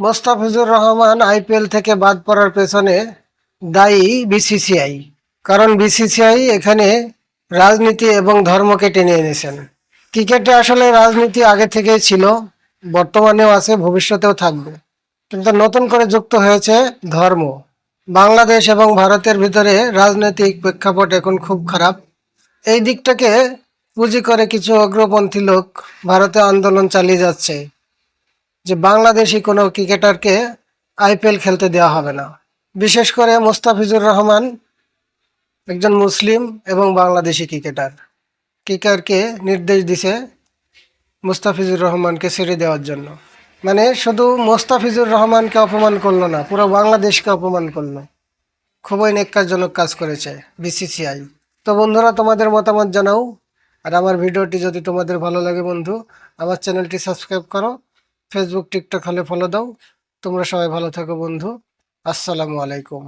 Mostafizur Rahman IPL থেকে বাদ পড়ার পেছনে দায়ী বিসিসিআই। কারণ বিসিসিআই এখানে রাজনীতি এবং ধর্মকে টেনে এনেছেন। ক্রিকেটে আসলে রাজনীতি আগে থেকেই ছিল, বর্তমানেও আছে, ভবিষ্যতেও থাকবে। কিন্তু নতুন করে যুক্ত হয়েছে ধর্ম। বাংলাদেশ এবং ভারতের ভিতরে রাজনৈতিক প্রেক্ষাপট এখন খুব খারাপ। এই দিকটাকে পুঁজি করে কিছু অগ্রপন্থী লোক ভারতে আন্দোলন চালিয়ে যাচ্ছে। যে বাংলাদেশি কোনো ক্রিকেটারকে আইপিএল খেলতে দেওয়া হবে না। বিশেষ করে মোস্তাফিজুর রহমান একজন মুসলিম এবং বাংলাদেশি ক্রিকেটার। ক্রিকেটারকে নির্দেশ দিছে মুস্তাফিজুর রহমানকে ছেড়ে দেওয়ার জন্য। মানে শুধু মোস্তাফিজুর রহমানকে অপমান করল না, পুরো বাংলাদেশকে অপমান করল। খুবই নেককারজনক কাজ করেছে বিসিসিআই। তো বন্ধুরা, তোমাদের মতামত জানাও। আর আমার ভিডিওটি যদি তোমাদের ভালো লাগে বন্ধু, আমার চ্যানেলটি সাবস্ক্রাইব করো। ফেসবুক টিকটক হলে ফলো দাও। তোমরা সবাই ভালো থাকো বন্ধু। আসসালামু আলাইকুম।